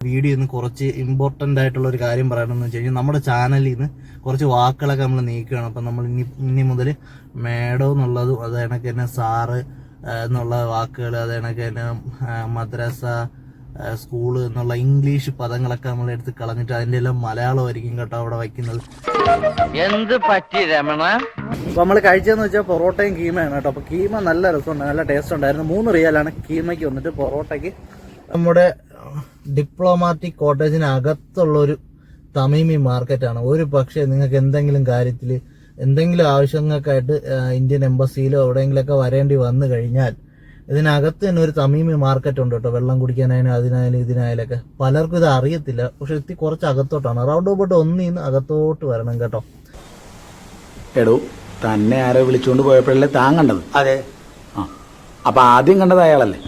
Video ഇന്ന് കുറച്ച് important ആയിട്ടുള്ള ഒരു കാര്യം പറയണമെന്ന് വെച്ച് കഴിഞ്ഞാൽ നമ്മുടെ ചാനലിൽ നിന്ന് കുറച്ച് വാക്കുകളൊക്കെ നമ്മൾ നീക്കുകയാണ്. അപ്പം നമ്മൾ ഇനി ഇനി മുതൽ മേഡോ എന്നുള്ളതും അത് കണക്ക് തന്നെ സാറ് എന്നുള്ള വാക്കുകൾ അത് കണക്ക് തന്നെ മദ്രസ ആ, സ്കൂൾ എന്നുള്ള ഇംഗ്ലീഷ് പദങ്ങളൊക്കെ നമ്മൾ എടുത്ത് കളഞ്ഞിട്ട് അതിന്റെ എല്ലാം മലയാളമായിരിക്കും കേട്ടോ അവിടെ വയ്ക്കുന്നത്. എന്ത് പറ്റി രമണ? അപ്പോൾ നമ്മൾ കഴിച്ചതെന്ന് വെച്ചാൽ പൊറോട്ടയും കീമയാണ് കേട്ടോ. അപ്പോൾ കീമ നല്ല രസമുണ്ട് നല്ല ടേസ്റ്റ് ഉണ്ടായിരുന്നു. മൂന്ന് റിയാലാണ് കീമയ്ക്ക് വന്നിട്ട് പൊറോട്ടയ്ക്ക് നമ്മുടെ ഡിപ്ലോമാറ്റിക് കോട്ടേജിനകത്തുള്ള ഒരു തമീമി മാർക്കറ്റാണ് ഒരു പക്ഷേ നിങ്ങൾക്ക് എന്തെങ്കിലും കാര്യത്തിൽ എന്തെങ്കിലും ആവശ്യങ്ങൾക്കായിട്ട് ഇന്ത്യൻ എംബസിയിലോ എവിടെയെങ്കിലുമൊക്കെ വരേണ്ടി വന്നു കഴിഞ്ഞാൽ ഇതിനകത്ത് തന്നെ ഒരു തമീമി മാർക്കറ്റ് ഉണ്ട് കേട്ടോ. വെള്ളം കുടിക്കാനായാലും അതിനായാലും ഇതിനായാലൊക്കെ. പലർക്കും ഇത് അറിയത്തില്ല. പക്ഷെ എത്തി കുറച്ച് അകത്തോട്ടാണ്. റൗണ്ട് ഓബോട്ട് ഒന്നിന്ന് അകത്തോട്ട് വരണം കേട്ടോ. എടോ തന്നെ ആരോ വിളിച്ചുകൊണ്ട് പോയപ്പോഴല്ലേ താൻ കണ്ടത്? അതെ. ആ. അപ്പൊ ആദ്യം കണ്ടത് അയാളല്ലേ?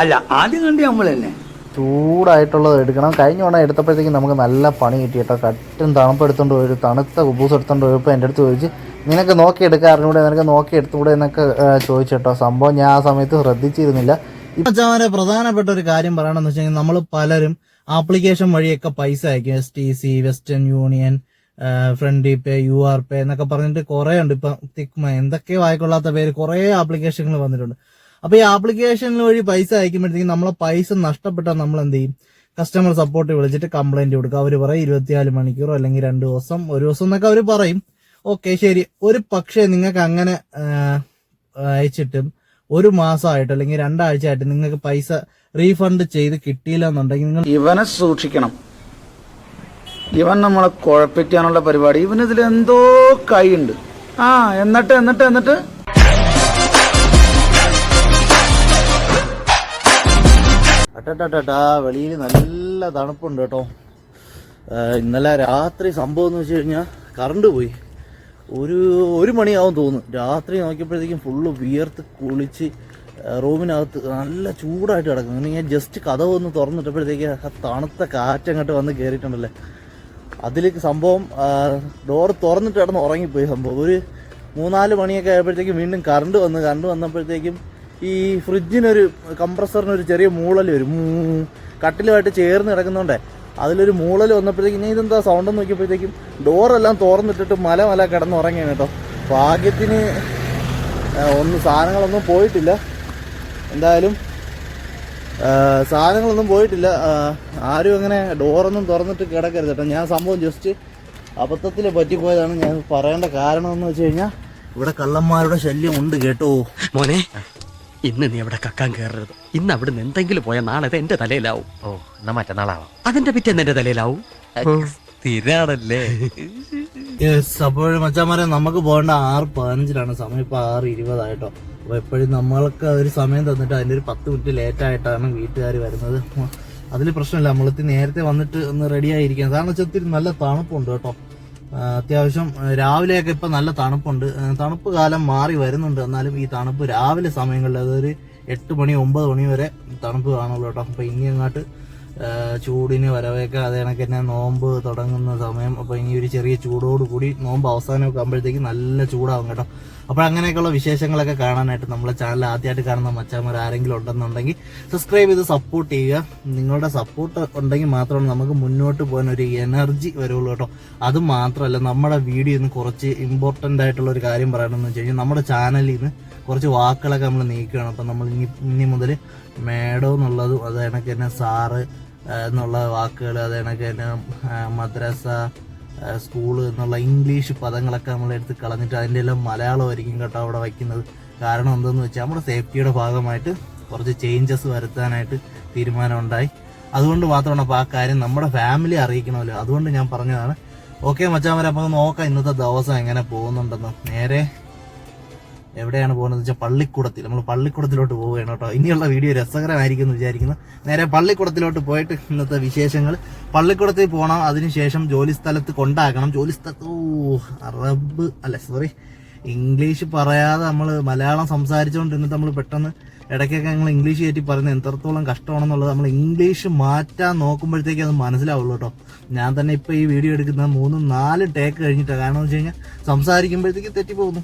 അല്ല ആദ്യം കണ്ടി നമ്മൾ തന്നെ. ചൂടായിട്ടുള്ളത് എടുക്കണം. കഴിഞ്ഞ തവണ എടുത്തപ്പോഴത്തേക്കും നമുക്ക് നല്ല പണി കിട്ടി കേട്ടോ കട്ടും തണുപ്പ് എടുത്തോണ്ട് പോയി ഒരു തണുത്ത കുബൂസ് എടുത്തോണ്ട് പോയപ്പോൾ എന്റെ അടുത്ത് ചോദിച്ച് നിനക്ക് നോക്കി എടുക്കാറിനൂടെ നിനക്ക് നോക്കി എടുത്തുകൂടെ എന്നൊക്കെ ചോദിച്ചേട്ടോ. സംഭവം ഞാൻ ആ സമയത്ത് ശ്രദ്ധിച്ചിരുന്നില്ല. ഇപ്പം പ്രധാനപ്പെട്ട ഒരു കാര്യം പറയണമെന്ന് വെച്ച് കഴിഞ്ഞാൽ നമ്മൾ പലരും ആപ്ലിക്കേഷൻ വഴിയൊക്കെ പൈസ അയക്കും. S T C Western Union friend pay U R pay എന്നൊക്കെ പറഞ്ഞിട്ട് കുറേ ഉണ്ട് ഇപ്പം തിക്മ എന്തൊക്കെ ആയിക്കൊള്ളാത്ത പേര് കുറേ ആപ്ലിക്കേഷനുകൾ വന്നിട്ടുണ്ട്. അപ്പൊ ഈ ആപ്ലിക്കേഷൻ വഴി പൈസ അയക്കുമ്പോഴത്തേക്കും നമ്മളെ പൈസ നഷ്ടപ്പെട്ടാൽ നമ്മൾ എന്ത് ചെയ്യും? കസ്റ്റമർ സപ്പോർട്ട് വിളിച്ചിട്ട് കംപ്ലൈന്റ് കൊടുക്കുക അവർ പറയും ഇരുപത്തിനാല് മണിക്കൂറോ അല്ലെങ്കിൽ രണ്ട് ദിവസം ഒരു ദിവസം എന്നൊക്കെ അവർ പറയും. ഓക്കെ ശരി. ഒരു പക്ഷേ നിങ്ങൾക്ക് അങ്ങനെ അയച്ചിട്ടും ഒരു മാസമായിട്ട് അല്ലെങ്കിൽ രണ്ടാഴ്ച ആയിട്ട് നിങ്ങൾക്ക് പൈസ റീഫണ്ട് ചെയ്ത് കിട്ടിയില്ല എന്നുണ്ടെങ്കിൽ നിങ്ങൾ ഇവനെ സൂക്ഷിക്കണം. ഇവൻ നമ്മളെ കുഴപ്പിക്കാനുള്ള പരിപാടി. ഇവനിതിൽ എന്തോ കൈയുണ്ട്. ആ എന്നിട്ട് എന്നിട്ട് എന്നിട്ട് അട്ടട്ടാ വെളിയിൽ നല്ല തണുപ്പുണ്ട് കേട്ടോ. ഇന്നലെ രാത്രി സംഭവം എന്ന് വെച്ച് കഴിഞ്ഞാൽ കറണ്ട് പോയി. ഒരു ഒരു മണിയാവും തോന്നുന്നു. രാത്രി നോക്കിയപ്പോഴത്തേക്കും ഫുള്ള് വിയർത്ത് കുളിച്ച് റൂമിനകത്ത് നല്ല ചൂടായിട്ട് കിടക്കുന്നു. ഇനി ഞാൻ ജസ്റ്റ് കഥ ഒന്ന് തുറന്നിട്ടപ്പോഴത്തേക്ക് ആ തണുത്ത കാറ്റങ്ങോട്ട് വന്ന് കയറിയിട്ടുണ്ടല്ലേ അതിലേക്ക് സംഭവം ഡോർ തുറന്നിട്ട് കിടന്ന് ഉറങ്ങിപ്പോയി സംഭവം. ഒരു മൂന്നാൽ മണിയൊക്കെ ആയപ്പോഴത്തേക്കും വീണ്ടും കറണ്ട് വന്ന് കറണ്ട് വന്നപ്പോഴത്തേക്കും ഈ ഫ്രിഡ്ജിനൊരു കംപ്രസറിനൊരു ചെറിയ മൂളൽ വരും. കട്ടിലുമായിട്ട് ചേർന്ന് കിടക്കുന്നുണ്ടേ അതിലൊരു മൂളൽ വന്നപ്പോഴത്തേക്കും ഇനി ഇതെന്താ സൗണ്ട് നോക്കിയപ്പോഴത്തേക്കും ഡോറെല്ലാം തുറന്നിട്ടിട്ട് മല മല കിടന്നുറങ്ങിയാണ് കേട്ടോ. ഭാഗ്യത്തിന് ഒന്നും സാധനങ്ങളൊന്നും പോയിട്ടില്ല. എന്തായാലും സാധനങ്ങളൊന്നും പോയിട്ടില്ല. ആരും അങ്ങനെ ഡോറൊന്നും തുറന്നിട്ട് കിടക്കരുത് കേട്ടോ. ഞാൻ സംഭവം ജസ്റ്റ് അബദ്ധത്തിൽ പറ്റിപ്പോയതാണ്. ഞാൻ പറയേണ്ട കാരണം എന്ന് വെച്ച് കഴിഞ്ഞാൽ ഇവിടെ കള്ളന്മാരുടെ ശല്യം ഉണ്ട് കേട്ടോ. മോനെ ഇന്ന് നീ അവിടെ കക്കാൻ കയറരുത് ഇന്ന് അവിടുന്ന് എന്തെങ്കിലും പോയാൽ നാളെ അത് എന്റെ തലയിലാവും. ഓ എന്നാ മറ്റന്നാളാവാം അതിന്റെ പിറ്റേന്ന് എന്റെ തലയിലാവും. സ്ഥിരാണല്ലേ? യെസ് അപ്പോൾ മച്ചാമാരെ നമുക്ക് പോകേണ്ട ആറ് പതിനഞ്ചിലാണ്. സമയം ഇപ്പൊ ആറ് ഇരുപതായിട്ടോ. അപ്പൊ എപ്പോഴും നമ്മൾക്ക് ഒരു സമയം തന്നിട്ട് അതിന്റെ ഒരു പത്ത് മിനിറ്റ് ലേറ്റ് ആയിട്ടാണ് വീട്ടുകാർ വരുന്നത്. അതിൽ പ്രശ്നമില്ല. നമ്മളത്തി നേരത്തെ വന്നിട്ട് ഒന്ന് റെഡി ആയിരിക്കാം. കാരണം വെച്ചാൽ ഒത്തിരി നല്ല തണുപ്പുണ്ട് കേട്ടോ. അത്യാവശ്യം രാവിലെയൊക്കെ ഇപ്പൊ നല്ല തണുപ്പുണ്ട്. തണുപ്പ് കാലം മാറി വരുന്നുണ്ട്. എന്നാലും ഈ തണുപ്പ് രാവിലെ സമയങ്ങളിൽ അതൊരു എട്ട് മണി ഒമ്പത് മണി വരെ തണുപ്പ് കാണുള്ളൂ കേട്ടോ. അപ്പൊ ഇനി അങ്ങോട്ട് ചൂടിന് വരവേക്കാതെ കണക്ക് തന്നെ നോമ്പ് തുടങ്ങുന്ന സമയം. അപ്പോൾ ഇനി ഒരു ചെറിയ ചൂടോട് കൂടി നോമ്പ് അവസാനമൊക്കെ ആകുമ്പോഴത്തേക്ക് നല്ല ചൂടാവും കേട്ടോ. അപ്പോൾ അങ്ങനെയൊക്കെയുള്ള വിശേഷങ്ങളൊക്കെ കാണാനായിട്ട് നമ്മളെ ചാനൽ ആദ്യമായിട്ട് കാണുന്ന മച്ചാമാർ ആരെങ്കിലും ഉണ്ടെന്നുണ്ടെങ്കിൽ സബ്സ്ക്രൈബ് ചെയ്ത് സപ്പോർട്ട് ചെയ്യുക. നിങ്ങളുടെ സപ്പോർട്ട് ഉണ്ടെങ്കിൽ മാത്രമാണ് നമുക്ക് മുന്നോട്ട് പോകാൻ ഒരു എനർജി വരുള്ളൂ കേട്ടോ. അത് മാത്രമല്ല നമ്മുടെ വീഡിയോ ഇന്ന് കുറച്ച് ഇമ്പോർട്ടന്റ് ആയിട്ടുള്ള ഒരു കാര്യം പറയണമെന്ന് വെച്ച് കഴിഞ്ഞാൽ നമ്മുടെ ചാനലിൽ നിന്ന് കുറച്ച് വാക്കുകളൊക്കെ നമ്മൾ നീക്കുകയാണ്. അപ്പം നമ്മൾ ഇനി ഇനി മുതൽ മേഡോ എന്നുള്ളതും അത് കണക്ക് തന്നെ സാറ് എന്നുള്ള വാക്കുകൾ അത് കണക്ക് തന്നെ മദ്രസ സ്കൂൾ എന്നുള്ള ഇംഗ്ലീഷ് പദങ്ങളൊക്കെ നമ്മൾ എടുത്ത് കളഞ്ഞിട്ട് അതിന്റെ എല്ലാം മലയാളമായിരിക്കും കേട്ടോ അവിടെ വയ്ക്കുന്നത്. കാരണം എന്തെന്ന് വെച്ചാൽ നമ്മുടെ സേഫ്റ്റിയുടെ ഭാഗമായിട്ട് കുറച്ച് ചേഞ്ചസ് വരുത്താനായിട്ട് തീരുമാനമുണ്ടായി. അതുകൊണ്ട് മാത്രമാണ് അപ്പോൾ ആ കാര്യം നമ്മുടെ ഫാമിലി അറിയിക്കണമല്ലോ. അതുകൊണ്ട് ഞാൻ പറഞ്ഞതാണ് ഓക്കെ മച്ചാമരെ അപ്പോൾ നോക്കാം ഇന്നത്തെ ദിവസം എങ്ങനെ പോകുന്നുണ്ടെന്ന്. നേരെ എവിടെയാണ് പോകുന്നത് വെച്ചാൽ പള്ളിക്കൂടത്തിൽ. നമ്മൾ പള്ളിക്കൂടത്തിലോട്ട് പോവുകയാണ് കേട്ടോ. ഇനിയുള്ള വീഡിയോ രസകരമായിരിക്കും എന്ന് വിചാരിക്കുന്നു. നേരെ പള്ളിക്കൂടത്തിലോട്ട് പോയിട്ട് ഇന്നത്തെ വിശേഷങ്ങൾ. പള്ളിക്കൂടത്തിൽ പോകണം അതിനുശേഷം ജോലി സ്ഥലത്ത് കൊണ്ടാക്കണം. ജോലി സ്ഥലത്ത് ഓ അറബ് അല്ല സോറി ഇംഗ്ലീഷ് പറയാതെ നമ്മൾ മലയാളം സംസാരിച്ചുകൊണ്ടിരുന്നിട്ട് നമ്മൾ പെട്ടെന്ന് ഇടയ്ക്കൊക്കെ ഞങ്ങൾ ഇംഗ്ലീഷ് കയറ്റി പറയുന്നത് എത്രത്തോളം കഷ്ടമാണെന്നുള്ളത് നമ്മൾ ഇംഗ്ലീഷ് മാറ്റാൻ നോക്കുമ്പോഴത്തേക്ക് അത് മനസ്സിലാവുള്ളൂ കേട്ടോ. ഞാൻ തന്നെ ഇപ്പോൾ ഈ വീഡിയോ എടുക്കുന്ന മൂന്നും നാല് ടേക്ക് കഴിഞ്ഞിട്ടാണ് കാരണം എന്ന് വെച്ച് കഴിഞ്ഞാൽ സംസാരിക്കുമ്പോഴത്തേക്ക് തെറ്റിപ്പോകുന്നു.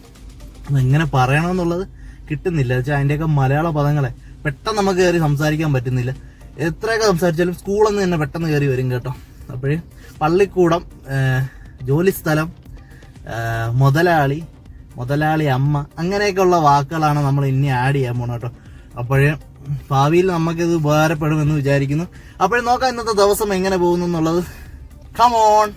എങ്ങനെ പറയണമെന്നുള്ളത് കിട്ടുന്നില്ല. വെച്ചാൽ അതിന്റെയൊക്കെ മലയാള പദങ്ങളെ പെട്ടെന്ന് നമുക്ക് കയറി സംസാരിക്കാൻ പറ്റുന്നില്ല. എത്രയൊക്കെ സംസാരിച്ചാലും സ്കൂളിൽ നിന്ന് തന്നെ പെട്ടെന്ന് കയറി വരും കേട്ടോ. അപ്പോഴേ പള്ളിക്കൂടം ജോലിസ്ഥലം മുതലാളി മുതലാളി അമ്മ അങ്ങനെയൊക്കെയുള്ള വാക്കുകളാണ് നമ്മൾ ഇനി ആഡ് ചെയ്യാൻ പോണത് കേട്ടോ. അപ്പോഴേ ഭാവിയിൽ നമുക്കിത് ഉപകാരപ്പെടുമെന്ന് വിചാരിക്കുന്നു. അപ്പോഴും നോക്കാം ഇന്നത്തെ ദിവസം എങ്ങനെ പോകുന്നു എന്നുള്ളത്. കമോൺ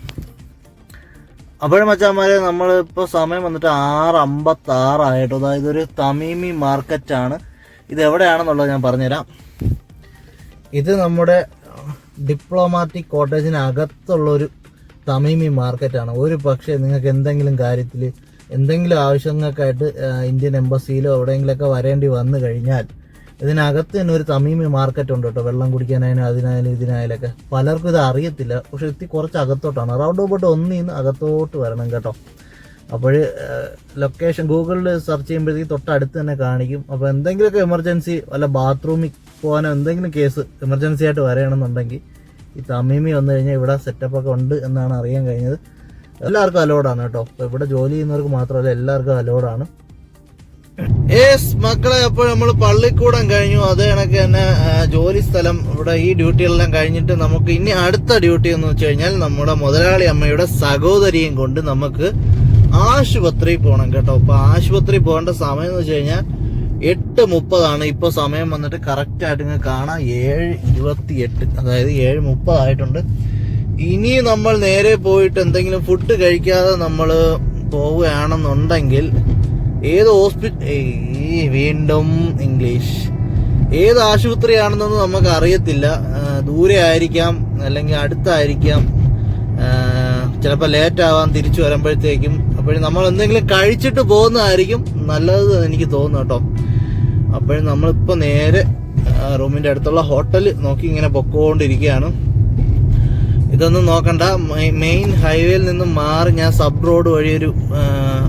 അപ്പോഴും മച്ചാന്മാരെ നമ്മൾ ഇപ്പോൾ സമയം വന്നിട്ട് ആറ് അമ്പത്തി ആറായിട്ടോ അതായത് ഒരു തമീമി മാർക്കറ്റാണ്. ഇത് എവിടെയാണെന്നുള്ളത് ഞാൻ പറഞ്ഞുതരാം. ഇത് നമ്മുടെ ഡിപ്ലോമാറ്റിക് കോട്ടേജിനകത്തുള്ളൊരു തമീമി മാർക്കറ്റാണ്. ഒരു പക്ഷേ നിങ്ങൾക്ക് എന്തെങ്കിലും കാര്യത്തിൽ എന്തെങ്കിലും ആവശ്യങ്ങൾക്കായിട്ട് ഇന്ത്യൻ എംബസിയിലോ എവിടെയെങ്കിലുമൊക്കെ വരേണ്ടി വന്നു കഴിഞ്ഞാൽ ഇതിനകത്ത് തന്നെ ഒരു തമീമി മാർക്കറ്റ് ഉണ്ട് കേട്ടോ. വെള്ളം കുടിക്കാനായാലും അതിനായാലും ഇതിനായാലൊക്കെ. പലർക്കും ഇത് അറിയത്തില്ല. പക്ഷെ എത്തി കുറച്ച് അകത്തോട്ടാണ്. റൗണ്ട് ബോട്ട് ഒന്നിൽ നിന്ന് അകത്തോട്ട് വരണം കേട്ടോ. അപ്പോൾ ലൊക്കേഷൻ ഗൂഗിളിൽ സെർച്ച് ചെയ്യുമ്പോഴത്തേക്ക് തൊട്ടടുത്ത് തന്നെ കാണിക്കും. അപ്പോൾ എന്തെങ്കിലുമൊക്കെ എമർജൻസി വല്ല ബാത്റൂമിൽ പോകാനോ എന്തെങ്കിലും കേസ് എമർജൻസി ആയിട്ട് വരണമെന്നുണ്ടെങ്കിൽ ഈ തമീമി വന്നു കഴിഞ്ഞാൽ ഇവിടെ സെറ്റപ്പ് ഒക്കെ ഉണ്ട് എന്നാണ് അറിയാൻ കഴിഞ്ഞത്. എല്ലാവർക്കും അലോഡാണ് കേട്ടോ. ഇവിടെ ജോലി ചെയ്യുന്നവർക്ക് മാത്രമല്ല എല്ലാവർക്കും അലോഡാണ് യേസ് മക്കളെ അപ്പോൾ നമ്മൾ പള്ളിക്കൂടം കഴിഞ്ഞു. അത് കണക്ക് തന്നെ ജോലി സ്ഥലം ഇവിടെ ഈ ഡ്യൂട്ടികളെല്ലാം കഴിഞ്ഞിട്ട് നമുക്ക് ഇനി അടുത്ത ഡ്യൂട്ടി എന്ന് വെച്ച് കഴിഞ്ഞാൽ നമ്മുടെ മുതലാളി അമ്മയുടെ സഹോദരിയും കൊണ്ട് നമുക്ക് ആശുപത്രി പോകണം കേട്ടോ. അപ്പൊ ആശുപത്രി പോകേണ്ട സമയം എന്ന് വെച്ച് കഴിഞ്ഞാൽ എട്ട് മുപ്പതാണ്. ഇപ്പൊ സമയം വന്നിട്ട് കറക്റ്റ് ആയിട്ട് ഇങ്ങനെ കാണാം. ഏഴ് ഇരുപത്തി എട്ട് അതായത് ഏഴ് മുപ്പതായിട്ടുണ്ട് ഇനി നമ്മൾ നേരെ പോയിട്ട് എന്തെങ്കിലും ഫുഡ് കഴിക്കാതെ നമ്മൾ പോവുകയാണെന്നുണ്ടെങ്കിൽ ഏത് ഹോസ്പിറ്റൽ വീണ്ടും ഇംഗ്ലീഷ്. ഏത് ആശുപത്രിയാണെന്നൊന്നും നമുക്ക് അറിയത്തില്ല ദൂരെ ആയിരിക്കാം അല്ലെങ്കിൽ അടുത്തായിരിക്കാം. ചിലപ്പോൾ ലേറ്റ് ആവാൻ തിരിച്ചു വരുമ്പോഴത്തേക്കും. അപ്പോഴും നമ്മൾ എന്തെങ്കിലും കഴിച്ചിട്ട് പോകുന്നതായിരിക്കും നല്ലത് എനിക്ക് തോന്നുന്നു കേട്ടോ. അപ്പോഴും നമ്മളിപ്പോൾ നേരെ റൂമിന്റെ അടുത്തുള്ള ഹോട്ടൽ നോക്കി ഇങ്ങനെ പൊക്കോണ്ടിരിക്കുകയാണ്. ഇതൊന്നും നോക്കണ്ട. മെയിൻ ഹൈവേയിൽ നിന്നും മാറി ഞാൻ സബ് റോഡ് വഴി ഒരു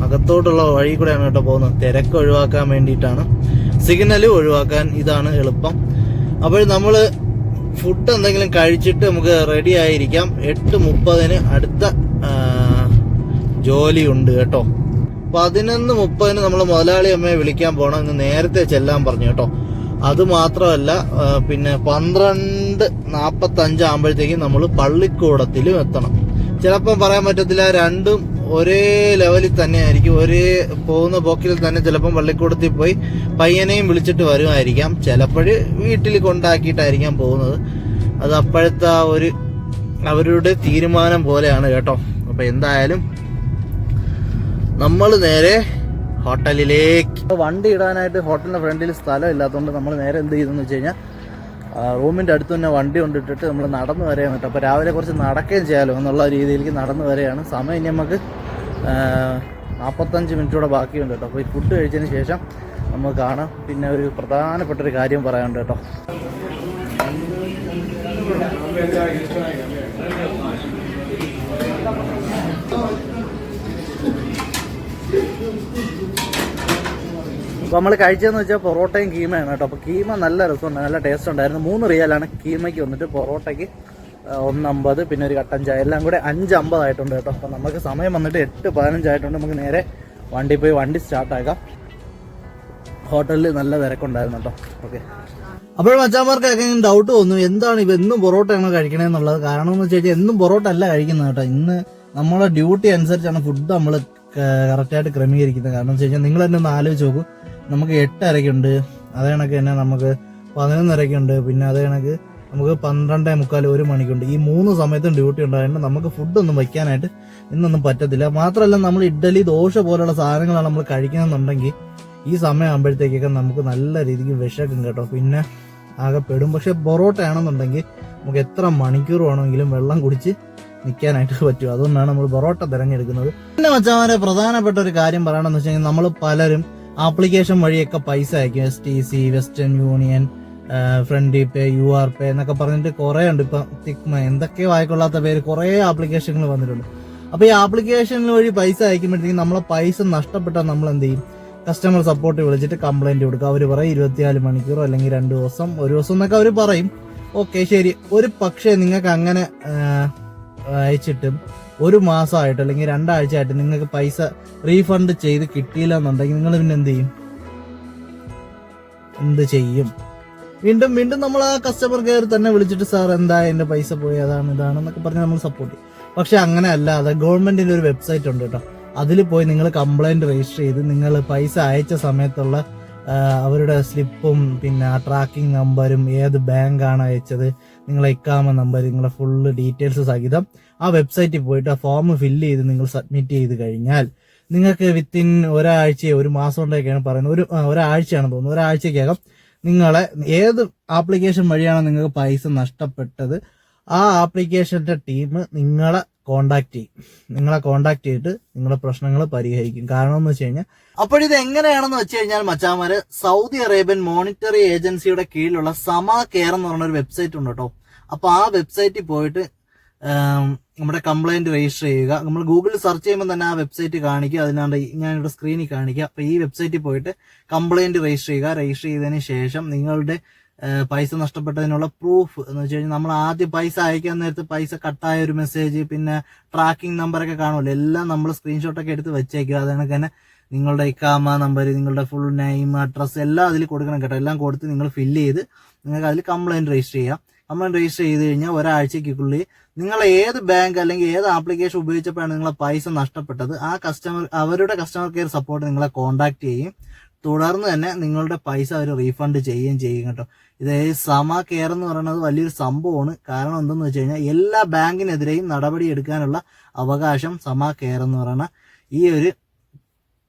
അകത്തോട്ടുള്ള വഴി കൂടെയാണ് കേട്ടോ പോകുന്നത്. തിരക്ക് ഒഴിവാക്കാൻ വേണ്ടിയിട്ടാണ്. സിഗ്നൽ ഒഴിവാക്കാൻ ഇതാണ് എളുപ്പം. അപ്പോൾ നമ്മൾ ഫുഡ് എന്തെങ്കിലും കഴിച്ചിട്ട് നമുക്ക് റെഡി ആയിരിക്കാം. എട്ട് മുപ്പതിന് അടുത്ത ജോലി ജോലിയുണ്ട് കേട്ടോ. പതിനൊന്ന് മുപ്പതിന് നമ്മൾ മുതലാളി അമ്മയെ വിളിക്കാൻ പോകണം ഇന്ന് നേരത്തെ ചെല്ലാൻ പറഞ്ഞു കേട്ടോ. അത് മാത്രമല്ല പിന്നെ പന്ത്രണ്ട് നാപ്പത്തി അഞ്ചാകുമ്പോഴത്തേക്കും നമ്മൾ പള്ളിക്കൂടത്തിലും എത്തണം. ചിലപ്പം പറയാൻ പറ്റത്തില്ല രണ്ടും ഒരേ ലെവലിൽ തന്നെ ആയിരിക്കും ഒരേ പോകുന്ന പോക്കിൽ തന്നെ ചിലപ്പം പള്ളിക്കൂടത്തിൽ പോയി പയ്യനെയും വിളിച്ചിട്ട് വരുമായിരിക്കാം. ചിലപ്പോൾ വീട്ടിൽ കൊണ്ടാക്കിയിട്ടായിരിക്കാം പോകുന്നത്. അത് അപ്പോഴത്തെ ഒരു അവരുടെ തീരുമാനം പോലെയാണ് കേട്ടോ. അപ്പം എന്തായാലും നമ്മൾ നേരെ ഹോട്ടലിലേക്ക്. വണ്ടി ഇടാനായിട്ട് ഹോട്ടലിന്റെ ഫ്രണ്ടിൽ സ്ഥലം ഇല്ലാത്തതുകൊണ്ട് നമ്മൾ നേരെ എന്ത് ചെയ്തെന്ന് വെച്ച് കഴിഞ്ഞാൽ റൂമിന്റെ അടുത്ത് തന്നെ വണ്ടി കൊണ്ടിട്ടിട്ട് നമ്മൾ നടന്നു വരെയാണ് കേട്ടോ. അപ്പോൾ രാവിലെ കുറച്ച് നടക്കുകയും ചെയ്യാലോ എന്നുള്ള രീതിയിലേക്ക് നടന്നു വരെയാണ്. സമയം ഇനി നമുക്ക് നാൽപ്പത്തഞ്ച് മിനിറ്റൂടെ ബാക്കിയുണ്ട് കേട്ടോ. അപ്പോൾ ഈ ഫുഡ് കഴിച്ചതിന് ശേഷം നമുക്ക് കാണാം. പിന്നെ ഒരു പ്രധാനപ്പെട്ട ഒരു കാര്യം പറയാനുണ്ട് കേട്ടോ. അപ്പോൾ നമ്മൾ കഴിച്ചതെന്ന് വെച്ചാൽ പൊറോട്ടയും കീമയാണ് കേട്ടോ. അപ്പൊ കീമ നല്ല രസമുണ്ട് നല്ല ടേസ്റ്റ് ഉണ്ടായിരുന്നു. മൂന്ന് റിയാലാണ് കീമയ്ക്ക് വന്നിട്ട് പൊറോട്ടയ്ക്ക് ഒന്നമ്പത് പിന്നെ ഒരു കട്ടൻ ചായ. എല്ലാം കൂടെ അഞ്ച് അമ്പതായിട്ടുണ്ട് കേട്ടോ. അപ്പൊ നമുക്ക് സമയം വന്നിട്ട് എട്ട് പതിനഞ്ചായിട്ടുണ്ട് നമുക്ക് നേരെ വണ്ടി പോയി വണ്ടി സ്റ്റാർട്ടാക്കാം ഹോട്ടലിൽ നല്ല തിരക്കുണ്ടായിരുന്നു കേട്ടോ. ഓക്കെ. അപ്പോൾ മച്ചാമാർക്കൊക്കെ ഡൗട്ട് തോന്നും എന്താണ് ഇവ എന്നും പൊറോട്ടയാണ് കഴിക്കണേന്നുള്ളത്? കാരണം എന്ന് വെച്ച് കഴിഞ്ഞാൽ എന്നും പൊറോട്ട അല്ല കഴിക്കുന്നത് കേട്ടോ. ഇന്ന് നമ്മളെ ഡ്യൂട്ടി അനുസരിച്ചാണ് ഫുഡ് നമ്മൾ കറക്റ്റായിട്ട് ക്രമീകരിക്കുന്നത്. കാരണം എന്ന് വെച്ച് കഴിഞ്ഞാൽ നിങ്ങൾ തന്നെ ഒന്ന് ആലോചിച്ച് നോക്കൂ. നമുക്ക് എട്ടരയ്ക്കുണ്ട് അത് കണക്ക് തന്നെ നമുക്ക് പതിനൊന്നരയ്ക്കുണ്ട്. പിന്നെ അത് കണക്ക് നമുക്ക് പന്ത്രണ്ടേ മുക്കാൽ ഒരു മണിക്കുണ്ട്. ഈ മൂന്ന് സമയത്തും ഡ്യൂട്ടി ഉണ്ടായതുകൊണ്ട് നമുക്ക് ഫുഡൊന്നും വയ്ക്കാനായിട്ട് ഇന്നൊന്നും പറ്റത്തില്ല. മാത്രമല്ല നമ്മൾ ഇഡ്ഡലി ദോശ പോലുള്ള സാധനങ്ങളാണ് നമ്മൾ കഴിക്കണമെന്നുണ്ടെങ്കിൽ ഈ സമയമാകുമ്പോഴത്തേക്കൊക്കെ നമുക്ക് നല്ല രീതിക്ക് വിശക്കും കേട്ടോ. പിന്നെ ആകെ പെടും. പക്ഷെ പൊറോട്ട ആണെന്നുണ്ടെങ്കിൽ നമുക്ക് എത്ര മണിക്കൂർ വേണമെങ്കിലും വെള്ളം കുടിച്ച് നിൽക്കാനായിട്ട് പറ്റും. അതുകൊണ്ടാണ് നമ്മൾ പൊറോട്ട തിരഞ്ഞെടുക്കുന്നത്. പിന്നെ മച്ചാമാരെ പ്രധാനപ്പെട്ട ഒരു കാര്യം പറയണമെന്ന് വെച്ച് കഴിഞ്ഞാൽ നമ്മൾ പലരും ആപ്ലിക്കേഷൻ വഴിയൊക്കെ പൈസ അയക്കും. S T C Western Union friend pay U R pay എന്നൊക്കെ പറഞ്ഞിട്ട് കുറേ ഉണ്ട്. ഇപ്പൊ തിക്മ എന്തൊക്കെ ആയിക്കൊള്ളാത്ത പേര് കുറേ ആപ്ലിക്കേഷനുകൾ വന്നിട്ടുണ്ട്. അപ്പൊ ഈ ആപ്ലിക്കേഷൻ വഴി പൈസ അയക്കുമ്പോഴത്തേക്കും നമ്മളെ പൈസ നഷ്ടപ്പെട്ടാൽ നമ്മൾ എന്ത് ചെയ്യും? കസ്റ്റമർ സപ്പോർട്ട് വിളിച്ചിട്ട് കംപ്ലൈന്റ് കൊടുക്കുക അവർ പറയും ഇരുപത്തിനാല് മണിക്കൂറോ അല്ലെങ്കിൽ രണ്ട് ദിവസം ഒരു ദിവസം എന്നൊക്കെ അവർ പറയും. ഓക്കെ ശരി. ഒരു പക്ഷേ നിങ്ങൾക്ക് അങ്ങനെ അയച്ചിട്ടും ഒരു മാസമായിട്ട് അല്ലെങ്കിൽ രണ്ടാഴ്ച ആയിട്ട് നിങ്ങൾക്ക് പൈസ റീഫണ്ട് ചെയ്ത് കിട്ടിയില്ല എന്നുണ്ടെങ്കിൽ നിങ്ങൾ പിന്നെ എന്ത് ചെയ്യും? എന്ത് ചെയ്യും? വീണ്ടും വീണ്ടും നമ്മൾ ആ കസ്റ്റമർ കെയർ തന്നെ വിളിച്ചിട്ട് സാർ എന്താ എന്റെ പൈസ പോയി? അതാണ് ഇതാണ് എന്നൊക്കെ പറഞ്ഞ് നമ്മൾ സപ്പോർട്ട് ചെയ്യും. പക്ഷെ അങ്ങനെ അല്ലാതെ ഗവൺമെന്റിന്റെ ഒരു വെബ്സൈറ്റ് ഉണ്ട് കേട്ടോ. അതിൽ പോയി നിങ്ങൾ കംപ്ലൈന്റ് രജിസ്റ്റർ ചെയ്ത് നിങ്ങൾ പൈസ അയച്ച സമയത്തുള്ള അവരുടെ സ്ലിപ്പും പിന്നെ ആ ട്രാക്കിംഗ് നമ്പറും ഏത് ബാങ്കാണ് അയച്ചത് നിങ്ങളെ ഇക്കാമ നമ്പർ നിങ്ങളെ ഫുള്ള് ഡീറ്റെയിൽസ് സഹിതം ആ വെബ്സൈറ്റിൽ പോയിട്ട് ആ ഫോം ഫില്ല് ചെയ്ത് നിങ്ങൾ സബ്മിറ്റ് ചെയ്ത് കഴിഞ്ഞാൽ നിങ്ങൾക്ക് വിത്തിൻ ഒരാഴ്ചയോ ഒരു മാസം കൊണ്ടൊക്കെയാണ് പറയുന്നത്. ഒരു ഒരാഴ്ചയാണ് തോന്നുന്നത്. ഒരാഴ്ചക്കകം നിങ്ങളെ ഏത് ആപ്ലിക്കേഷൻ വഴിയാണ് നിങ്ങൾക്ക് പൈസ നഷ്ടപ്പെട്ടത് ആ ആപ്ലിക്കേഷന്റെ ടീം നിങ്ങളെ കോണ്ടാക്ട് ചെയ്യും. നിങ്ങളെ കോണ്ടാക്ട് ചെയ്തിട്ട് നിങ്ങളുടെ പ്രശ്നങ്ങൾ പരിഹരിക്കും. കാരണം എന്ന് വെച്ച് കഴിഞ്ഞാൽ അപ്പോഴിത് എങ്ങനെയാണെന്ന് വെച്ച് കഴിഞ്ഞാൽ മച്ചാമാര് സൗദി അറേബ്യൻ മോണിറ്ററി ഏജൻസിയുടെ കീഴിലുള്ള സമ കെയർ എന്ന് പറഞ്ഞ ഒരു വെബ്സൈറ്റ് ഉണ്ട് കേട്ടോ. അപ്പൊ ആ വെബ്സൈറ്റിൽ പോയിട്ട് നമ്മുടെ കംപ്ലൈന്റ് രജിസ്റ്റർ ചെയ്യുക. നമ്മൾ ഗൂഗിളിൽ സെർച്ച് ചെയ്യുമ്പോൾ തന്നെ ആ വെബ്സൈറ്റ് കാണിക്കുക. അതിനാണ്ട് ഞാനിവിടെ സ്ക്രീനിൽ കാണിക്കുക. അപ്പൊ ഈ വെബ്സൈറ്റിൽ പോയിട്ട് കംപ്ലൈന്റ് രജിസ്റ്റർ ചെയ്യുക. രജിസ്റ്റർ ചെയ്തതിന് ശേഷം നിങ്ങളുടെ പൈസ നഷ്ടപ്പെട്ടതിനുള്ള പ്രൂഫ് എന്ന് വെച്ച് കഴിഞ്ഞാൽ നമ്മൾ ആദ്യം പൈസ അയക്കാൻ നേരത്ത് പൈസ കട്ടായ ഒരു മെസ്സേജ് പിന്നെ ട്രാക്കിംഗ് നമ്പറൊക്കെ കാണുമല്ലോ. എല്ലാം നമ്മൾ സ്ക്രീൻഷോട്ടൊക്കെ എടുത്ത് വെച്ചേക്കുക. അത് കണക്ക് തന്നെ നിങ്ങളുടെ ഇക്കാമ നമ്പർ നിങ്ങളുടെ ഫുൾ നെയിം അഡ്രസ്സ് എല്ലാം അതിൽ കൊടുക്കണം കേട്ടോ. എല്ലാം കൊടുത്ത് നിങ്ങൾ ഫില്ല് ചെയ്ത് നിങ്ങൾക്ക് അതിൽ കംപ്ലയിന്റ് രജിസ്റ്റർ ചെയ്യാം. കംപ്ലയിന്റ് രജിസ്റ്റർ ചെയ്ത് കഴിഞ്ഞാൽ ഒരാഴ്ചക്കുള്ളിൽ നിങ്ങൾ ഏത് ബാങ്ക് അല്ലെങ്കിൽ ഏത് ആപ്ലിക്കേഷൻ ഉപയോഗിച്ചപ്പോഴാണ് നിങ്ങളെ പൈസ നഷ്ടപ്പെട്ടത്? ആ കസ്റ്റമർ അവരുടെ കസ്റ്റമർ കെയർ സപ്പോർട്ട് നിങ്ങളെ കോൺടാക്ട് ചെയ്യും. തുടർന്ന് തന്നെ നിങ്ങളുടെ പൈസ അവർ റീഫണ്ട് ചെയ്യുകയും ചെയ്യും കേട്ടോ. ഇത് സമ കെയർ എന്ന് പറയുന്നത് വലിയൊരു സംഭവമാണ്. കാരണം എന്തെന്ന് വെച്ച് കഴിഞ്ഞാൽ എല്ലാ ബാങ്കിനെതിരെയും നടപടി എടുക്കാനുള്ള അവകാശം സമ കെയർ എന്ന് പറയുന്ന ഈ ഒരു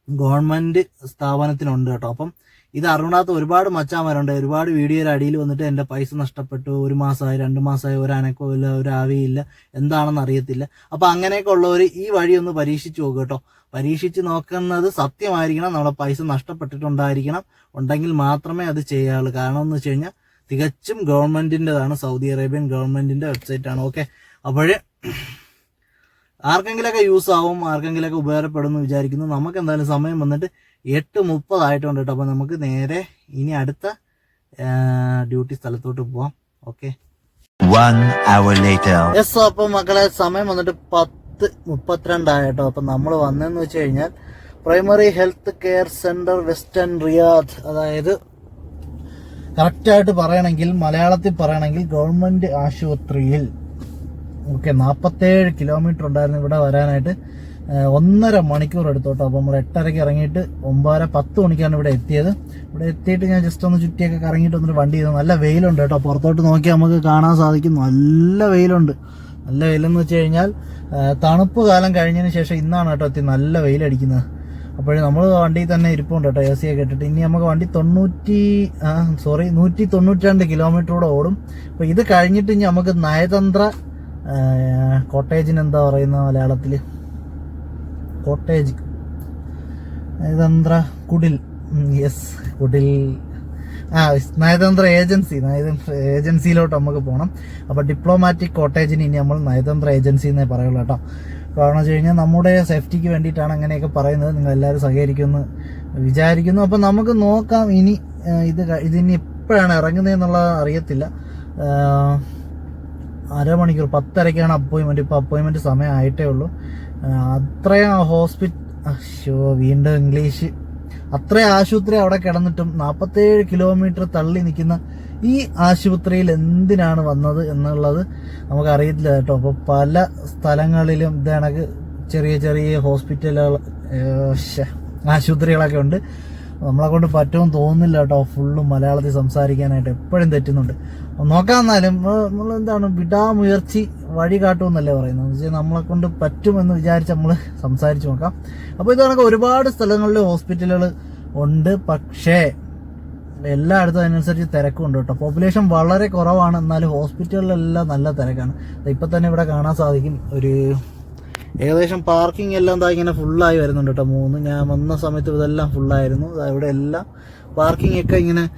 ഗവൺമെന്റ് സ്ഥാപനത്തിനുണ്ട് കേട്ടോ. അപ്പം ഇത് അറിഞ്ഞാത്ത ഒരുപാട് മച്ചാമാരുണ്ട് ഒരുപാട് വീഡിയോയുടെ അടിയിൽ വന്നിട്ട് എന്റെ പൈസ നഷ്ടപ്പെട്ടു. ഒരു മാസമായി രണ്ട് മാസമായി ഒരു അനക്കോ ഇല്ല ഒരു ആവിയില്ല എന്താണെന്ന് അറിയത്തില്ല. അപ്പോൾ അങ്ങനെയൊക്കെ ഉള്ളവർ ഈ വഴി ഒന്ന് പരീക്ഷിച്ച് നോക്കുക കേട്ടോ. പരീക്ഷിച്ച് നോക്കുന്നത് സത്യമായിരിക്കണം. നമ്മളെ പൈസ നഷ്ടപ്പെട്ടിട്ടുണ്ടായിരിക്കണം. ഉണ്ടെങ്കിൽ മാത്രമേ അത് ചെയ്യാവുള്ളൂ. കാരണം എന്ന് വെച്ച് കഴിഞ്ഞാൽ തികച്ചും ഗവൺമെന്റിന്റെതാണ് സൗദി അറേബ്യൻ ഗവൺമെന്റിന്റെ വെബ്സൈറ്റാണ്. ഓക്കെ? അപ്പോഴേ ആർക്കെങ്കിലൊക്കെ യൂസ് ആവും ആർക്കെങ്കിലൊക്കെ ഉപകാരപ്പെടുമെന്ന് വിചാരിക്കുന്നു. നമുക്ക് എന്തായാലും സമയം വന്നിട്ട് എട്ട് മുപ്പതായിട്ടുണ്ട് കേട്ടോ. അപ്പോൾ നമുക്ക് നേരെ ഇനി അടുത്ത ഡ്യൂട്ടി സ്ഥലത്തോട്ട് പോവാം. Okay. One hour later. Yes അപ്പൊ മക്കളെ സമയം വന്നിട്ട് പത്ത് മുപ്പത്തിരണ്ടായിട്ടോ അപ്പൊ നമ്മൾ വന്നെന്ന് വെച്ച് കഴിഞ്ഞാൽ primary health care centre western Riyadh അതായത് കറക്റ്റായിട്ട് പറയണമെങ്കിൽ മലയാളത്തിൽ പറയണമെങ്കിൽ ഗവൺമെന്റ് ആശുപത്രിയിൽ ഓക്കെ നാൽപ്പത്തേഴ് കിലോമീറ്റർ ഉണ്ടായിരുന്നു ഇവിടെ വരാനായിട്ട്. ഒന്നര മണിക്കൂർ എടുത്തോട്ടോ. അപ്പോൾ നമ്മൾ എട്ടരയ്ക്ക് ഇറങ്ങിയിട്ട് ഒമ്പതര പത്ത് മണിക്കാണ് ഇവിടെ എത്തിയത്. ഇവിടെ എത്തിയിട്ട് ഞാൻ ജസ്റ്റ് ഒന്ന് ചുറ്റിയൊക്കെ കറങ്ങിയിട്ട് വന്നിട്ട് വണ്ടി ചെയ്തു നല്ല വെയിലുണ്ട് കേട്ടോ. പുറത്തോട്ട് നോക്കി നമുക്ക് കാണാൻ സാധിക്കും. നല്ല വെയിലുണ്ട്. നല്ല വെയിലെന്ന് വെച്ച് കഴിഞ്ഞാൽ തണുപ്പ് കാലം കഴിഞ്ഞതിന് ശേഷം ഇന്നാണ് കേട്ടോ എത്തി നല്ല വെയിലടിക്കുന്നത്. അപ്പോഴേ നമ്മൾ വണ്ടിയിൽ തന്നെ ഇരിപ്പുണ്ട് കേട്ടോ. എ സി ഒക്കെ ഇട്ടിട്ട്. ഇനി നമുക്ക് വണ്ടി തൊണ്ണൂറ്റി സോറി നൂറ്റി തൊണ്ണൂറ്റി രണ്ട് കിലോമീറ്ററൂടെ ഓടും. അപ്പോൾ ഇത് കഴിഞ്ഞിട്ട് ഇനി നമുക്ക് നയതന്ത്ര കോട്ടേജിന് എന്താ പറയുന്ന മലയാളത്തിൽ കോട്ടേജ്. നയതന്ത്ര കുടിൽ. യെസ് കുടിൽ. ആ നയതന്ത്ര ഏജൻസി. നയതന്ത്ര ഏജൻസിയിലോട്ട് നമുക്ക് പോകണം അപ്പോൾ ഡിപ്ലോമാറ്റിക് കോട്ടേജിന് ഇനി നമ്മൾ നയതന്ത്ര ഏജൻസി എന്നേ പറയുള്ളൂ കേട്ടോ. കാരണം വെച്ച് കഴിഞ്ഞാൽ നമ്മുടെ സേഫ്റ്റിക്ക് വേണ്ടിയിട്ടാണ് അങ്ങനെയൊക്കെ പറയുന്നത്. നിങ്ങൾ എല്ലാവരും സഹകരിക്കുമെന്ന് വിചാരിക്കുന്നു. അപ്പോൾ നമുക്ക് നോക്കാം ഇനി ഇത് ഇതിനി എപ്പോഴാണ് ഇറങ്ങുന്നതെന്നുള്ളത് അറിയത്തില്ല. അരമണിക്കൂർ പത്തരയ്ക്കാണ് അപ്പോയിൻമെന്റ് ഇപ്പോൾ അപ്പോയിൻമെന്റ് സമയം ആയിട്ടേ ഉള്ളൂ. അത്രയും ഹോസ്പിറ്റൽ അഷോ വീണ്ടും ഇംഗ്ലീഷ് അത്രയും ആശുപത്രി അവിടെ കിടന്നിട്ടും നാൽപ്പത്തേഴ് കിലോമീറ്റർ തള്ളി നിൽക്കുന്ന ഈ ആശുപത്രിയിൽ എന്തിനാണ് വന്നത് എന്നുള്ളത് നമുക്ക് അറിയത്തില്ല കേട്ടോ. അപ്പോൾ പല സ്ഥലങ്ങളിലും ഇത് ചെറിയ ചെറിയ ഹോസ്പിറ്റലുകൾ ആശുപത്രികളൊക്കെ ഉണ്ട്. നമ്മളെ കൊണ്ട് പറ്റുമെന്ന് തോന്നുന്നില്ല കേട്ടോ. ഫുള്ളും മലയാളത്തിൽ സംസാരിക്കാനായിട്ട്. എപ്പോഴും തെറ്റുന്നുണ്ട്. നോക്കാം എന്നാലും നമ്മൾ എന്താണ് വിടാമുയർച്ചി വഴി കാട്ടുമെന്നല്ലേ പറയുന്നത്. വെച്ചാൽ നമ്മളെ കൊണ്ട് പറ്റുമെന്ന് വിചാരിച്ച് നമ്മൾ സംസാരിച്ച് നോക്കാം. അപ്പോൾ ഇത് കണക്ക് ഒരുപാട് സ്ഥലങ്ങളിൽ ഹോസ്പിറ്റലുകൾ ഉണ്ട്. പക്ഷേ എല്ലായിടത്തും അതിനനുസരിച്ച് തിരക്കുണ്ട് കേട്ടോ. പോപ്പുലേഷൻ വളരെ കുറവാണ്. എന്നാലും ഹോസ്പിറ്റലിലെല്ലാം നല്ല തിരക്കാണ്. ഇപ്പം തന്നെ ഇവിടെ കാണാൻ സാധിക്കും. ഒരു ഏകദേശം പാർക്കിംഗ് എല്ലാം എന്താ ഇങ്ങനെ ഫുള്ളായി വരുന്നുണ്ട് കേട്ടോ. മൂന്ന് ഞാൻ വന്ന സമയത്ത് ഇതെല്ലാം ഫുള്ളായിരുന്നു. ഇവിടെ എല്ലാം പാർക്കിംഗ് ഒക്കെ ഇങ്ങനെ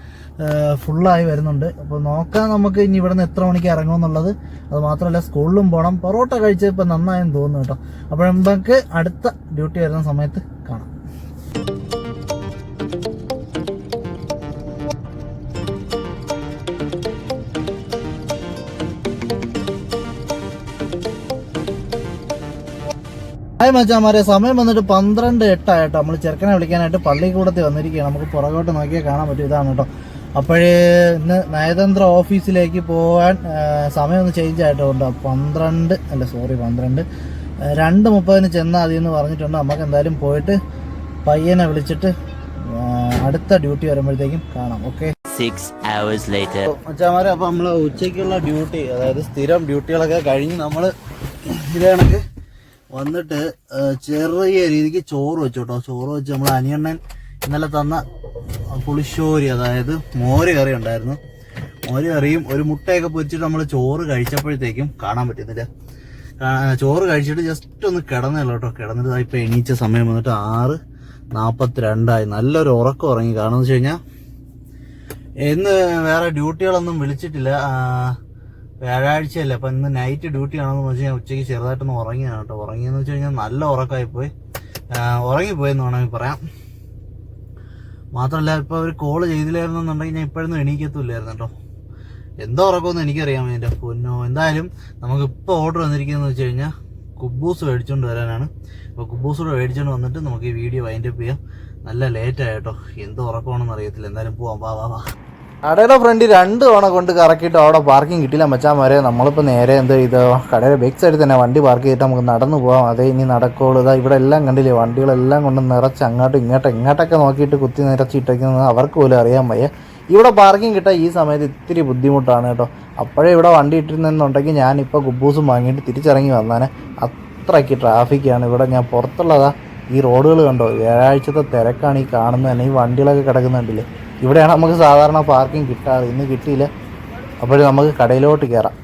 ഫുള്ളായി വരുന്നുണ്ട്. അപ്പോൾ നോക്കാം നമുക്ക് ഇനി ഇവിടെ നിന്ന് എത്ര മണിക്ക് ഇറങ്ങുമെന്നുള്ളത്. അത് മാത്രമല്ല സ്കൂളിലും പോകണം പൊറോട്ട കഴിച്ച് ഇപ്പം നന്നായെന്ന് തോന്നുന്നു കേട്ടോ. അപ്പോൾ നമുക്ക് അടുത്ത ഡ്യൂട്ടി വരുന്ന സമയത്ത് കാണാം. ഹായ് മച്ചാമാരെ സമയം വന്നിട്ട് പന്ത്രണ്ട് എട്ടായിട്ടോ നമ്മൾ ചെറുക്കനെ വിളിക്കാനായിട്ട് പള്ളിക്കൂടത്തിൽ വന്നിരിക്കുകയാണ്. നമുക്ക് പുറകോട്ട് നോക്കിയാൽ കാണാൻ പറ്റും. ഇതാണ് കേട്ടോ. അപ്പോഴേ ഇന്ന് നയതന്ത്ര ഓഫീസിലേക്ക് പോകാൻ സമയമൊന്ന് സമയം ഒന്ന് ചേഞ്ച് ആയിട്ടുണ്ട് പന്ത്രണ്ട് അല്ല സോറി പന്ത്രണ്ട് രണ്ട് മുപ്പതിന് ചെന്നാൽ മതി എന്ന് പറഞ്ഞിട്ടുണ്ട്. നമുക്ക് എന്തായാലും പോയിട്ട് പയ്യനെ വിളിച്ചിട്ട് അടുത്ത ഡ്യൂട്ടി വരുമ്പോഴത്തേക്കും കാണാം. ഓക്കെ. മച്ചാമാരെ അപ്പം നമ്മൾ ഉച്ചയ്ക്കുള്ള ഡ്യൂട്ടി അതായത് സ്ഥിരം ഡ്യൂട്ടികളൊക്കെ കഴിഞ്ഞ് നമ്മൾ ഇത് കണക്ക് വന്നിട്ട് ചെറിയ രീതിക്ക് ചോറ് വെച്ചു കേട്ടോ ചോറ് വെച്ച് നമ്മൾ അനിയണ്ണൻ ഇന്നലെ തന്ന പുളിശ്ശോരി അതായത് മോര് കറി ഉണ്ടായിരുന്നു. മോര് കറിയും ഒരു മുട്ടയൊക്കെ പൊരിച്ചിട്ട് നമ്മൾ ചോറ് കഴിച്ചപ്പോഴത്തേക്കും കാണാൻ പറ്റുന്നില്ല ചോറ് കഴിച്ചിട്ട് ജസ്റ്റ് ഒന്ന് കിടന്നല്ലോ കേട്ടോ കിടന്നിട്ട് ഇപ്പം എണീച്ച സമയം വന്നിട്ട് ആറ് നാൽപ്പത്തിരണ്ടായി നല്ലൊരു ഉറക്കം ഉറങ്ങി കാരണം വെച്ച് കഴിഞ്ഞാൽ ഇന്ന് വേറെ ഡ്യൂട്ടികളൊന്നും വിളിച്ചിട്ടില്ല. വ്യാഴാഴ്ചയല്ലേ. അപ്പം ഇന്ന് നൈറ്റ് ഡ്യൂട്ടി ആണെന്ന് വെച്ച് കഴിഞ്ഞാൽ ഉച്ചയ്ക്ക് ചെറുതായിട്ടൊന്ന് ഉറങ്ങിയാണ് കേട്ടോ ഉറങ്ങിയെന്ന് വെച്ച് കഴിഞ്ഞാൽ നല്ല ഉറക്കമായി പോയി. ഉറങ്ങിപ്പോയെന്ന് വേണമെങ്കിൽ പറയാം. മാത്രമല്ല ഇപ്പോൾ ഒരു കോൾ ചെയ്തില്ലായിരുന്നുണ്ടെങ്കിൽ ഞാൻ ഇപ്പോഴൊന്നും എണീക്കത്തില്ലായിരുന്നു കേട്ടോ. എന്തോ ഉറക്കമൊന്നും എനിക്കറിയാം എന്റെ പൊന്നോ. എന്തായാലും നമുക്ക് ഇപ്പൊ ഓർഡർ വന്നിരിക്കുന്നതെന്ന് വെച്ച് കഴിഞ്ഞാൽ കുബൂസ് മേടിച്ചുകൊണ്ട് വരാനാണ്. അപ്പോൾ കുബൂസ് കൂടെ മേടിച്ചുകൊണ്ട് വന്നിട്ട് നമുക്ക് ഈ വീഡിയോ വൈൻഡപ്പ് ചെയ്യാം. നല്ല ലേറ്റ് ആയിട്ടോ എന്തോ ഉറക്കമാണെന്ന് അറിയത്തില്ല. എന്തായാലും പോവാം. വാ വാ വാ. കടയുടെ ഫ്രണ്ട് രണ്ട് തവണ കൊണ്ട് കറക്കിയിട്ട് അവിടെ പാർക്കിംഗ് കിട്ടില്ല മച്ചാൻ വരെ നമ്മളിപ്പോൾ നേരെ എന്ത് ചെയ്തോ? കടയുടെ ബേക്ക് സൈഡിൽ തന്നെ വണ്ടി പാർക്ക് ചെയ്തിട്ട് നമുക്ക് നടന്നു പോകാം അതേ ഇനി നടക്കുള്ളൂ ഇതാ ഇവിടെ എല്ലാം കണ്ടില്ലേ? വണ്ടികളെല്ലാം കൊണ്ട് നിറച്ച് അങ്ങോട്ടും ഇങ്ങോട്ടും ഇങ്ങോട്ടൊക്കെ നോക്കിയിട്ട് കുത്തി നിറച്ചിട്ടേക്കുന്നത് അവർക്ക് പോലും അറിയാൻ വയ്യ. ഇവിടെ പാർക്കിംഗ് കിട്ടാൻ ഈ സമയത്ത് ഇത്തിരി ബുദ്ധിമുട്ടാണ് കേട്ടോ. അപ്പോഴേ ഇവിടെ വണ്ടി ഇട്ടിരുന്നെന്നുണ്ടെങ്കിൽ ഞാനിപ്പോൾ കുബൂസും വാങ്ങിയിട്ട് തിരിച്ചിറങ്ങി വന്നാണ് അത്രയ്ക്ക് ട്രാഫിക്കാണ് ഇവിടെ ഞാൻ പുറത്തുള്ളതാ ഈ റോഡുകൾ കണ്ടോ? വ്യാഴാഴ്ചത്തെ തിരക്കാണ് ഈ കാണുന്നത് തന്നെ ഈ വണ്ടികളൊക്കെ കിടക്കുന്നുണ്ടല്ലേ? ഇവിടെയാണ് നമുക്ക് സാധാരണ പാർക്കിംഗ് കിട്ടാറ്. ഇന്ന് കിട്ടിയില്ല. അപ്പോൾ നമുക്ക് കടയിലോട്ട് കയറാം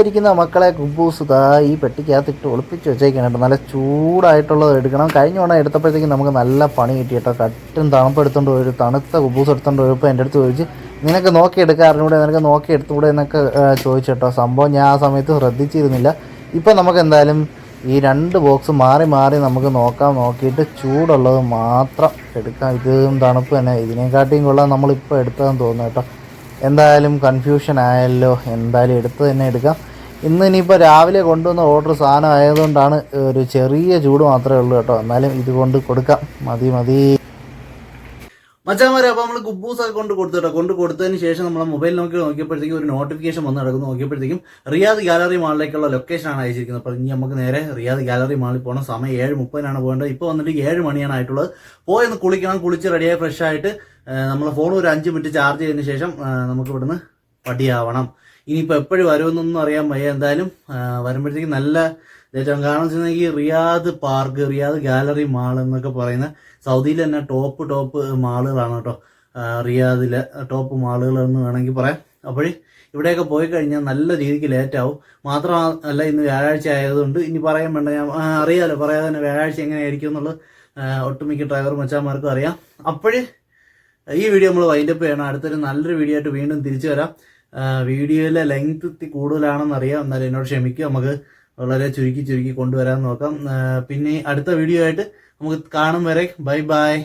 ഇരിക്കുന്ന മക്കളെ കുബൂസ് താ ഈ പെട്ടിക്കകത്തിട്ട് ഒളിപ്പിച്ച് വെച്ചേക്കാണ് കേട്ടോ. നല്ല ചൂടായിട്ടുള്ളത് എടുക്കണം. കഴിഞ്ഞ തവണ എടുത്തപ്പോഴത്തേക്കും നമുക്ക് നല്ല പണി കിട്ടി കേട്ടോ. കട്ടും തണുപ്പ് എടുത്തോണ്ട് ഒരു തണുത്ത കുബൂസ് എടുത്തോണ്ട് പോയപ്പോൾ എന്റെ അടുത്ത് ചോദിച്ച് നിനക്ക് നോക്കി എടുക്കാറിനൂടെ നിനക്ക് നോക്കി എടുത്തുകൂടെ എന്നൊക്കെ ചോദിച്ചിട്ടോ ചോദിച്ചു കേട്ടോ. സംഭവം ഞാൻ ആ സമയത്ത് ശ്രദ്ധിച്ചിരുന്നില്ല. ഇപ്പം നമുക്ക് എന്തായാലും ഈ രണ്ട് ബോക്സ് മാറി മാറി നമുക്ക് നോക്കാം. നോക്കിയിട്ട് ചൂടുള്ളത് മാത്രം എടുക്കാം. ഇത് തണുപ്പ് തന്നെ. ഇതിനെക്കാട്ടിയും കൊള്ളാം നമ്മളിപ്പോൾ എടുത്തതെന്ന് തോന്നുന്നു കേട്ടോ. എന്തായാലും കൺഫ്യൂഷൻ ആയല്ലോ. എന്തായാലും എടുത്ത് തന്നെ എടുക്കാം. ഇന്ന് ഇനിയിപ്പോൾ രാവിലെ കൊണ്ടുവന്ന ഓർഡർ സാധനം ആയതുകൊണ്ടാണ് ഒരു ചെറിയ ചൂട് മാത്രമേ ഉള്ളൂ കേട്ടോ. എന്നാലും ഇതുകൊണ്ട് കൊടുക്കാം. മതി മതി. മച്ചാമാരെ അപ്പോൾ നമ്മൾ കുബൂസ് ഒക്കെ കൊണ്ട് കൊടുത്തു കേട്ടോ. കൊണ്ട് കൊടുത്തതിന് ശേഷം നമ്മൾ മൊബൈൽ നോക്കി നോക്കിയപ്പോഴത്തേക്കും ഒരു നോട്ടിഫിക്കേഷൻ വന്ന് നടക്കുന്നു. നോക്കിയപ്പോഴത്തേക്കും റിയാദ് ഗാലറി മാളിലേക്കുള്ള ലൊക്കേഷൻ ആണ് അയച്ചിരിക്കുന്നത്. അപ്പോൾ ഇനി നമുക്ക് നേരെ റിയാദ് ഗാലറി മാളിൽ പോകണം സമയം ഏഴ് മുപ്പതിനാണ് പോകേണ്ടത്. ഇപ്പോൾ വന്നിട്ട് ഏഴ് മണിയാണ് ആയിട്ടുള്ളത്. പോയി ഒന്ന് കുളിക്കണം. കുളിച്ച് റെഡിയായി ഫ്രഷ് ആയിട്ട് നമ്മൾ ഫോൺ ഒരു അഞ്ച് മിനിറ്റ് ചാർജ് ചെയ്തതിന് ശേഷം നമുക്ക് ഇവിടുന്ന് പടിയാവണം ഇനിയിപ്പോൾ എപ്പോഴും വരുമെന്നൊന്നും അറിയാൻ വയ്യ. എന്തായാലും വരുമ്പോഴത്തേക്കും നല്ല ഏറ്റവും കാരണം വെച്ചിട്ടുണ്ടെങ്കിൽ Riyadh Park Riyadh Gallery Mall എന്നൊക്കെ പറയുന്ന സൗദിയിൽ തന്നെ ടോപ്പ് ടോപ്പ് മാളുകളാണ് കേട്ടോ. റിയാദിലെ ടോപ്പ് മാളുകൾ എന്ന് വേണമെങ്കിൽ പറയാം. അപ്പോൾ ഇവിടെയൊക്കെ പോയി കഴിഞ്ഞാൽ നല്ല രീതിക്ക് ലേറ്റാവും മാത്രമല്ല ഇന്ന് വ്യാഴാഴ്ച ആയതുകൊണ്ട് ഇനി പറയാൻ വേണ്ട. ഞാൻ അറിയാമല്ലോ പറയാതെ തന്നെ വ്യാഴാഴ്ച എങ്ങനെയായിരിക്കും എന്നുള്ളത്. ഒട്ടുമിക്ക ഡ്രൈവർ മച്ചാന്മാർക്കും അറിയാം. അപ്പോഴേ ഈ വീഡിയോ നമ്മൾ വൈൻഡപ്പ് ചെയ്യണം. അടുത്തൊരു നല്ലൊരു വീഡിയോ ആയിട്ട് വീണ്ടും തിരിച്ചു വരാം. വീഡിയോയിലെ ലെങ്ത് കൂടുതലാണെന്ന് അറിയാം എന്നാലും എന്നോട് ക്ഷമിക്കുക. നമുക്ക് വളരെ ചുരുക്കി ചുരുക്കി കൊണ്ടുവരാൻ നോക്കാം. പിന്നെ അടുത്ത വീഡിയോ ആയിട്ട് നമുക്ക് കാണും വരെ. Bye bye.